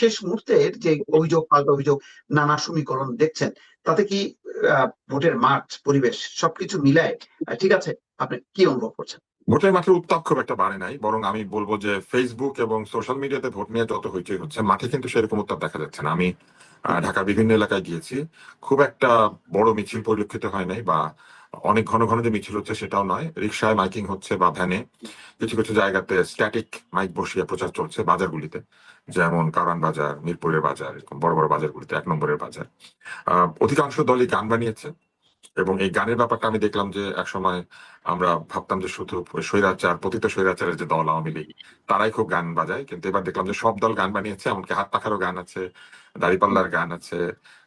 শেষ মুহূর্তের যে অভিযোগ, পাল্টা অভিযোগ, নানা সমীকরণ দেখছেন, তাতে কি ভোটের মাঠ, পরিবেশ সবকিছু মিলায়? ঠিক আছে, আপনি কি অনুভব করছেন? ভোটের মাঠে উত্তাপ খুব একটা বাড়ে নাই, বরং আমি বলব যে ফেসবুক এবং সোশ্যাল মিডিয়াতে ভোট নিয়ে যত হইচই হচ্ছে, মাঠে কিন্তু সেরকম উত্তাপ দেখা যাচ্ছে না। আমি ঢাকার বিভিন্ন এলাকায় গিয়েছি, খুব একটা বড় মিছিল পরিলক্ষিত হয় নাই বা অনেক ঘন ঘন যে মিছিল হচ্ছে সেটাও নয় রিক্সায় মাইকিং হচ্ছে বা ভ্যানে কিছু কিছু জায়গাতে স্ট্যাটিক মাইক বসিয়ে প্রচার চলছে বাজারগুলিতে। যেমন কারণ বাজার, মিরপুরের বাজার, এরকম বড় বড় বাজারগুলিতে এক নম্বরের বাজার। অধিকাংশ দলই গান বানিয়েছে এবং এই গানের ব্যাপারটা আমি দেখলাম যে একসময় আমরা ভাবতাম যে শুধু স্বৈরাচার, পতিত স্বৈরাচারের যে দল আওয়ামী লীগ, তারাই খুব গান বাজায়। কিন্তু এবার দেখলাম যে সব দল গান বানিয়েছে, এমনকি হাত পাখারও গান আছে, দাড়িপাল্লার গান আছে,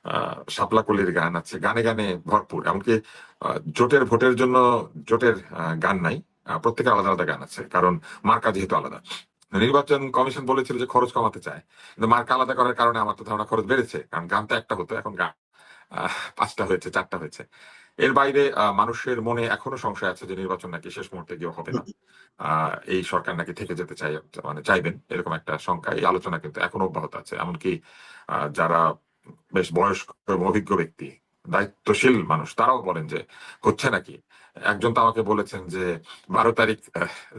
আহ, শাপলাকলির গান আছে, গানে গানে ভরপুর। এমনকি জোটের ভোটের জন্য জোটের গান নাই প্রত্যেকের আলাদা আলাদা গান আছে, কারণ মার্কা যেহেতু আলাদা। নির্বাচন কমিশন বলেছিল যে খরচ কমাতে চায়। কিন্তু মার্কা আলাদা করার কারণে আমার তো ধারণা খরচ বেড়েছে। কারণ গান তো একটা হতো, এখন গান পাঁচটা হয়েছে, চারটা হয়েছে। এর বাইরে মানুষের মনে এখনও সংশয় আছে যে নির্বাচন নাকি শেষ মুহূর্তে গিয়ে হবে না। এই সরকার নাকি থেকে যেতে চাই মানে চাইবেন, এরকম একটা শঙ্কা। এই আলোচনা কিন্তু এখনও অব্যাহত আছে। এমনকি যারা বেশ বয়স্ক এবং অভিজ্ঞ ব্যক্তি দায়িত্বশীল মানুষ তারাও বলেন যে হচ্ছে নাকি? একজন তো আমাকে বলেছেন যে বারো তারিখ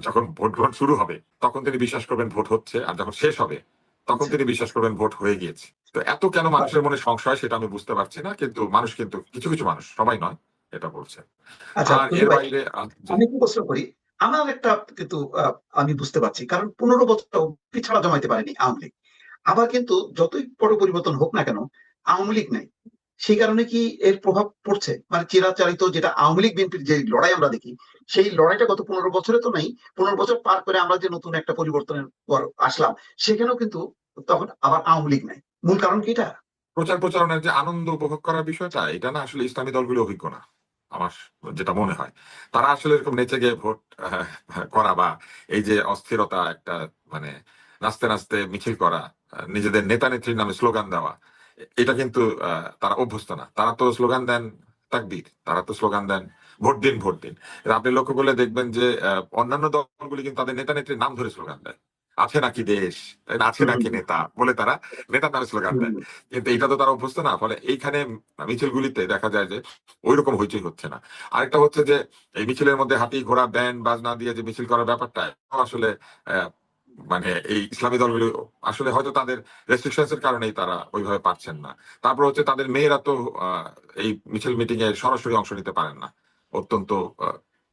যখন ভোট গ্রহণ শুরু হবে তখন তিনি বিশ্বাস করবেন ভোট হচ্ছে আর যখন শেষ হবে তখন তিনি বিশ্বাস করবেন ভোট হয়ে গিয়েছে। তো এত কেন মানুষের মনে সংশয় সেটা আমি বুঝতে পারছি না কিন্তু মানুষ কিন্তু কিছু কিছু মানুষ সবাই নয় এটা বলছে আচ্ছা আর এর বাইরে আমি কি প্রশ্ন করি আমার একটা কিন্তু আমি বুঝতে পারছি কারণ পনেরো বছর পিছাড়া জমাইতে পারেনি আওয়ামী লীগ। আবার কিন্তু যতই বড় পরিবর্তন হোক না কেন আওয়ামী লীগ নাই। সেই কারণে কি এর প্রভাব পড়ছে? মানে চিরাচারিত যেটা আওয়ামী লীগ, বিএনপির যে লড়াই আমরা দেখি, সেই লড়াইটা গত পনেরো বছরে তো নেই। পনেরো বছর পার করে আমরা যে নতুন একটা পরিবর্তনের পর আসলাম, সেখানেও কিন্তু তখন আবার আওয়ামী লীগ নাই। মূল কারণ কি এটা? প্রচার প্রচারণার যে আনন্দ উপভোগ করার বিষয়টা, এটা না আসলে ইসলামী দলগুলো অভিজ্ঞ না, আমার যেটা মনে হয়। তারা আসলে এরকম নেচে গিয়ে ভোট করা বা এই যে অস্থিরতা একটা মানে নাচতে নাচতে মিছিল করা নিজেদের নেতা নেত্রীর নামে স্লোগান দেওয়া এটা কিন্তু আহ, তারা অভ্যস্ত না। তারা তো স্লোগান দেন তাকবীর তারা তো স্লোগান দেন ভোট দিন ভোট দিন। আপনি লক্ষ্য করলে দেখবেন যে অন্যান্য দলগুলি কিন্তু তাদের নেতা নেত্রীর নাম ধরে স্লোগান দেয়। আছে নাকি দেশ? আছে নাকি নেতা? বলে তারা নেতার নামে স্লোগান দেয়। কিন্তু এটা তো তারা অভ্যস্ত না। ফলে এইখানে মিছিলগুলিতে দেখা যায় যে ওই রকম হইচই হচ্ছে না। আরেকটা হচ্ছে যে এই মিছিলের মধ্যে হাতি ঘোড়া ব্যান্ড বাজনা দিয়ে যে মিছিল করার ব্যাপারটা আসলে আহ, মানে এই ইসলামী দলগুলো আসলে হয়তো তাদের রেস্ট্রিকশনস এর কারণেই তারা ওইভাবে পারছেন না। তারপর হচ্ছে তাদের মেয়েরা তো এই মিছিল মিটিং এ সরাসরি অংশ নিতে পারেন না। অত্যন্ত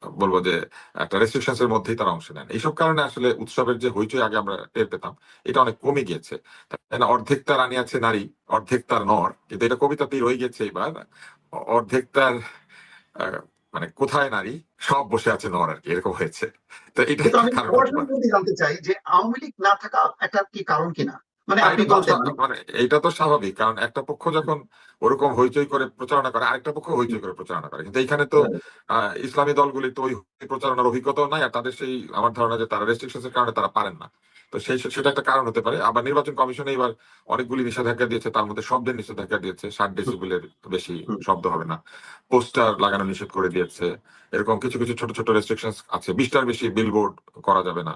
বলব যে একটা রেস্ট্রিকশনস এর মধ্যেই তারা অংশ নেন। এইসব কারণে আসলে উৎসবের যে হইচই আগে আমরা টের পেতাম, এটা অনেক কমে গিয়েছে। অর্ধেক তার রানী আছে নারী, অর্ধেক তার নর, কিন্তু এটা কবিতাতেই রয়ে গেছে এবার। অর্ধেক তার মানে কোথায় নারী? সব বসে আছে নর আর কি এরকম হয়েছে। তো এটা জানতে চাই যে আওয়ামী লীগ না থাকা একটা কি কারণ কিনা? মানে এটা তো মানে এটা তো স্বাভাবিক কারণ একটা পক্ষ যখন ওরকম হইচই করে প্রচারণা করে আরেকটা পক্ষ হইচই করে প্রচারণা করে। কিন্তু এখানে তো আহ, ইসলামী দলগুলি তো ওই প্রচারণার অভিজ্ঞতাও নাই আর তাদের সেই আমার ধারণা যে তারা রেস্ট্রিকশনের কারণে তারা পারেন না। তো সেই সেটা একটা কারণ হতে পারে। আবার নির্বাচন কমিশনে এবার অনেকগুলি নিষেধাজ্ঞা দিয়েছে তার মধ্যে শব্দের নিষেধাজ্ঞা দিয়েছে। ষাট ডেসিবেলের বেশি শব্দ হবে না। পোস্টার লাগানো নিষেধ করে দিয়েছে। এরকম কিছু কিছু ছোট ছোট রেস্ট্রিকশন আছে। বিশটার বেশি বিলবোর্ড করা যাবে না।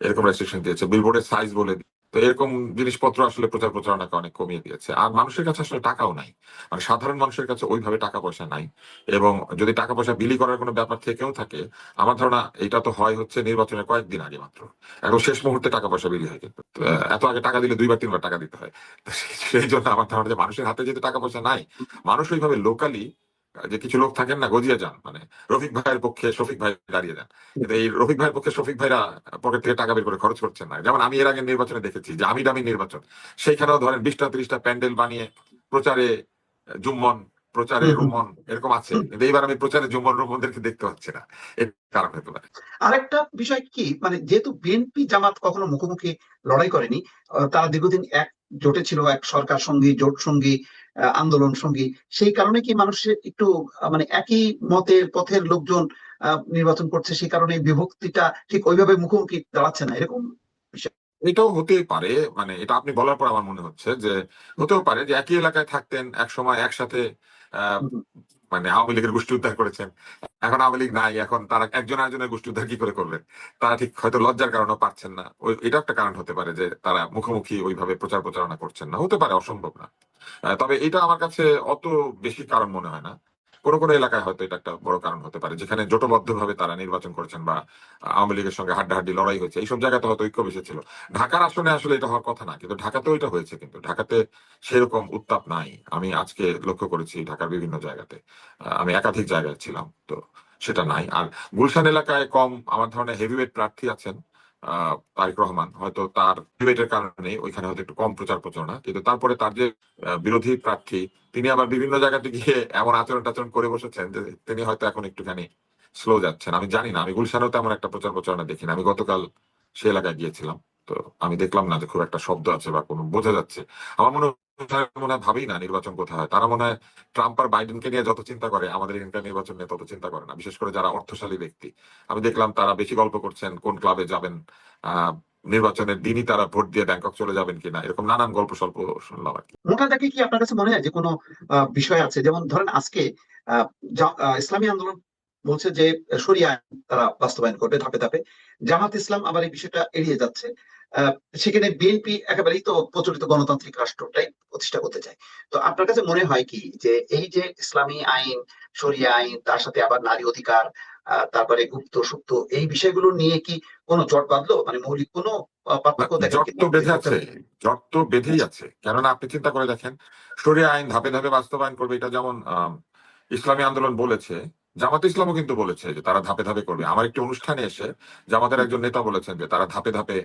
এরকম রেস্ট্রিকশন দিয়েছে। বিলবোর্ডের সাইজ বলে তো এরকম জিনিসপত্র আসলে প্রচার প্রচারণাকে অনেক কমিয়ে দিয়েছে। আর মানুষের কাছে আসলে টাকাও নাই। মানে সাধারণ মানুষের কাছে ওইভাবে টাকা পয়সা নাই। এবং যদি টাকা পয়সা বিলি করার কোনো ব্যাপার থেকেও থাকে, আমার ধারণা এটা তো হয় হচ্ছে নির্বাচনের কয়েকদিন আগে মাত্র। এখন শেষ মুহূর্তে টাকা পয়সা বিলি হয় কিন্তু এত আগে টাকা দিলে দুইবার, তিনবার টাকা দিতে হয়। সেই- জন্য আমার ধারণা যে মানুষের হাতে যেহেতু টাকা পয়সা নাই, মানুষ ওইভাবে লোকালি যে কিছু লোক থাকেন না গজিয়ে যান মানে রফিক ভাইয়ের পক্ষে শফিক ভাই দাঁড়িয়ে যান। কিন্তু এই রফিক ভাইয়ের পক্ষে শফিক ভাইরা পকেট থেকে টাকা বের করে খরচ করছেন না। যেমন আমি এর আগে নির্বাচনে দেখেছি যে আমি দামি নির্বাচন সেইখানেও ধরেন বিশটা ত্রিশটা প্যান্ডেল বানিয়ে প্রচারে জুম্মন প্রচারে। রুমন এরকম আছে। কিন্তু এইবার আমি প্রচারে জুম্মন রুমনদেরকে দেখতে পাচ্ছি না। এর কারণ হতে পারে। আরেকটা বিষয় কি মানে যেহেতু বিএনপি জামাত কখনো মুখোমুখি লড়াই করেনি তারা দীর্ঘদিন এক জোটে ছিল এক সরকার সঙ্গী জোট সঙ্গী আন্দোলন সঙ্গী। সেই কারণে কি মানুষের একটু মানে একই মতের পথের লোকজন নির্বাচন করছে সেই কারণে বিভক্তিটা ঠিক ওইভাবে মুখোমুখি দাঁড়াচ্ছে না? এরকম এটাও হতেই পারে মানে এটা আপনি বলার পর আমার মনে হচ্ছে যে হতেও পারে যে একই এলাকায় থাকতেন এক সময় একসাথে আহ মানে আওয়ামী লীগের গোষ্ঠী উদ্ধার করেছেন এখন আওয়ামী লীগ নাই, এখন তারা একজন আরেকজনের গোষ্ঠী উদ্ধার কি করে করবেন তারা ঠিক হয়তো লজ্জার কারণে পারছেন না। ওই এটা একটা কারণ হতে পারে যে তারা মুখোমুখি ওইভাবে প্রচার প্রচারণা করছেন না। হতে পারে, অসম্ভব না। তবে এটা আমার কাছে অত বেশি কারণ মনে হয় না। কোনো কোনো এলাকায় হয়তো এটা একটা বড় কারণ হতে পারে, যেখানে জোটবদ্ধ ভাবে তারা নির্বাচন করেছেন বা আওয়ামী লীগের সঙ্গে হাড্ডাহাড্ডি, লড়াই হয়েছে, এইসব জায়গাতে হয়তো ঐক্য বেশি ছিল ঢাকার আসনে আসলে এটা হওয়ার কথা না, কিন্তু ঢাকাতেও এটা হয়েছে কিন্তু, ঢাকাতে সেরকম উত্তাপ নাই। আমি আজকে লক্ষ্য করেছি ঢাকার বিভিন্ন জায়গাতে। আমি একাধিক জায়গায় ছিলাম, তো সেটা নাই। আর গুলশান এলাকায় কম, আমার ধরনের হেভিওয়েট প্রার্থী আছেন তারেক রহমান। হয়তো তার ডিবেটের কারণে ওইখানে হয়তো একটু কম প্রচার প্রচারণা। কিন্তু তারপরে তার যে বিরোধী প্রার্থী, তিনি আবার বিভিন্ন জায়গাতে গিয়ে এমন আচরণ টাচরণ করে বসেছেন যে, তিনি হয়তো এখন একটুখানি স্লো যাচ্ছেন। আমি জানি না, আমি গুলশানেও তেমন একটা প্রচার প্রচারণা দেখিনি। আমি গতকাল সে এলাকায় গিয়েছিলাম। তো আমি দেখলাম না যে খুব একটা শব্দ আছে বা কোনো বোঝা যাচ্ছে। আমার মনে মনে হয় ভাবেই না নির্বাচন কোথায় হয়। তারা মনে হয় ট্রাম্প আর বাইডেনকে নিয়ে যত চিন্তা করে, আমাদের নির্বাচন নিয়ে তত চিন্তা করে না, বিশেষ করে যারা অর্থশালী ব্যক্তি। আমি দেখলাম তারা বেশি গল্প করছেন, কোন ক্লাবে যাবেন নির্বাচনের দিনই তারা ভোট দিয়ে ব্যাংকক চলে যাবেন কিনা, এরকম নানান গল্প স্বল্প শুনলাম আর কি। মোটা দাগে কি আপনার কাছে মনে হয় যে কোনো বিষয় আছে? যেমন ধরেন আজকে ইসলামী আন্দোলন বলছে যে সরিয়া তারা বাস্তবায়ন করবে ধাপে ধাপে। জামাত ইসলাম আবার এই বিষয়টা এড়িয়ে যাচ্ছে। সেখানে বিএনপি একেবারেই তো প্রচলিত গণতান্ত্রিক রাষ্ট্রটাই প্রতিষ্ঠা করতে চায়। তো আপনার কাছে মনে হয় কি যে এই যে ইসলামী আইন সরিয়া আইন তার সাথে আবার নারী অধিকার তারপরে গুপ্ত সুপ্ত এই বিষয়গুলো নিয়ে কি কোনো জট বাঁধলো? মানে মৌলিক কোনো পার্থক্য দেখা জট তো বেঁধে আছে জট তো বেঁধেই আছে। কেননা আপনি চিন্তা করে দেখেন সরিয়া আইন ধাপে ধাপে বাস্তবায়ন করবে। এটা যেমন ইসলামী আন্দোলন বলেছে জামাত ইসলামও কিন্তু বলেছে যে তারা ধাপে ধাপে করবে। আমার একটি অনুষ্ঠানে এসে জামাতের একজন নেতা বলেছেন যে তারা ধাপে ধাপে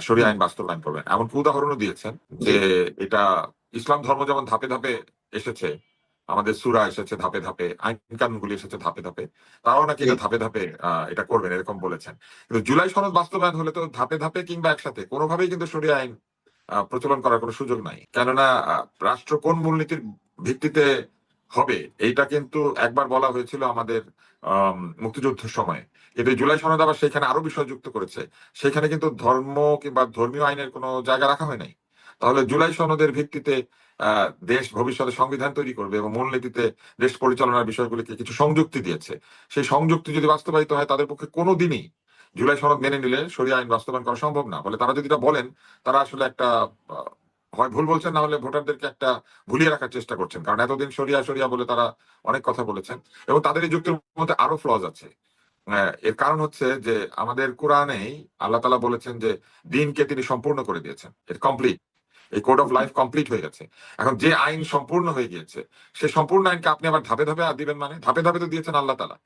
সরিয়া আইন বাস্তবায়ন করবেন। এমনকি উদাহরণও দিয়েছেন যে এটা ইসলাম ধর্ম যেমন ধাপে ধাপে এসেছে আমাদের সুরা এসেছে ধাপে ধাপে আইন কানুনগুলি এসেছে ধাপে ধাপে তারাও নাকি এটা ধাপে ধাপে আহ, এটা করবেন এরকম বলেছেন। কিন্তু জুলাই সনদ বাস্তবায়ন হলে তো ধাপে ধাপে কিংবা একসাথে কোনোভাবেই কিন্তু সরিয়া আইন আহ, প্রচলন করার কোনো সুযোগ নাই। কেননা রাষ্ট্র কোন মূলনীতির ভিত্তিতে হবে। এইটা কিন্তু একবার বলা হয়েছিল আমাদের আম, মুক্তিযুদ্ধের সময়। কিন্তু জুলাই সনদ আবার সেখানে আরও বিষয় যুক্ত করেছে। সেখানে কিন্তু ধর্ম কিংবা ধর্মীয় আইনের কোনো জায়গা রাখা হয় নাই। তাহলে জুলাই সনদের ভিত্তিতে দেশ ভবিষ্যতে সংবিধান তৈরি করবে এবং মূলনীতিতে দেশ পরিচালনার বিষয়গুলিকে কিছু সংযুক্তি দিয়েছে। সেই সংযুক্তি যদি বাস্তবায়িত হয় তাদের পক্ষে কোনো দিনই জুলাই সনদ মেনে নিলে সরিয়া আইন বাস্তবায়ন করা সম্ভব না। বলে তারা যদি বলেন তারা আসলে একটা হয় ভুল বলছেন, না হলে ভোটারদেরকে একটা ভুলিয়ে রাখার চেষ্টা করছেন। কারণ এতদিন সরিয়া সরিয়া বলে তারা অনেক কথা বলেছেন এবং তাদের এই যুক্তির মধ্যে আরও ফ্লজ আছে। এর কারণ হচ্ছে যে আমাদের কোরআনেই আল্লাহ তালা বলেছেন যে দিনকে তিনি সম্পূর্ণ করে দিয়েছেন। এর কমপ্লিট এই কোড অফ লাইফ কমপ্লিট হয়ে গেছে। এখন যে আইন সম্পূর্ণ হয়ে গিয়েছে, সে সম্পূর্ণ আইনকে আপনি আবার ধাপে ধাপে দিবেন মানে? ধাপে ধাপে তো দিয়েছেন আল্লাহ তালা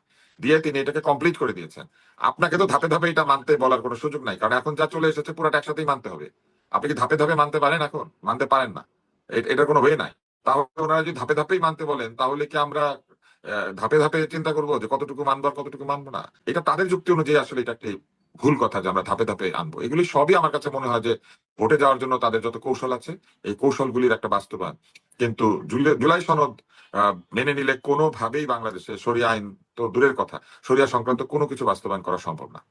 দিয়ে তিনি এটাকে কমপ্লিট করে দিয়েছেন। আপনাকে তো ধাপে ধাপে এটা মানতে বলার কোনো সুযোগ নাই। কারণ এখন যা চলে এসেছে পুরোটা একসাথেই মানতে হবে। আপনি কি ধাপে ধাপে মানতে পারেন এখন? মানতে পারেন না। এ- এটার কোনো ওয়ে নাই। তাহলে ওনারা যদি ধাপে ধাপেই মানতে বলেন, তাহলে কি আমরা ধাপে ধাপে চিন্তা করব যে কতটুকু মানবো আর কতটুকু মানবো না? এটা তাদের যুক্তি অনুযায়ী আসলে এটা একটি ভুল কথা যে আমরা ধাপে ধাপে আনব। এগুলি সবই আমার কাছে মনে হয় যে ভোটে যাওয়ার জন্য তাদের যত কৌশল আছে, এই কৌশলগুলির একটা বাস্তবায়ন। কিন্তু জুলাই সনদ মেনে নিলে কোনোভাবেই বাংলাদেশে সরিয়া আইন তো দূরের কথা। সরিয়া সংক্রান্ত কোনো কিছু বাস্তবায়ন করা সম্ভব না।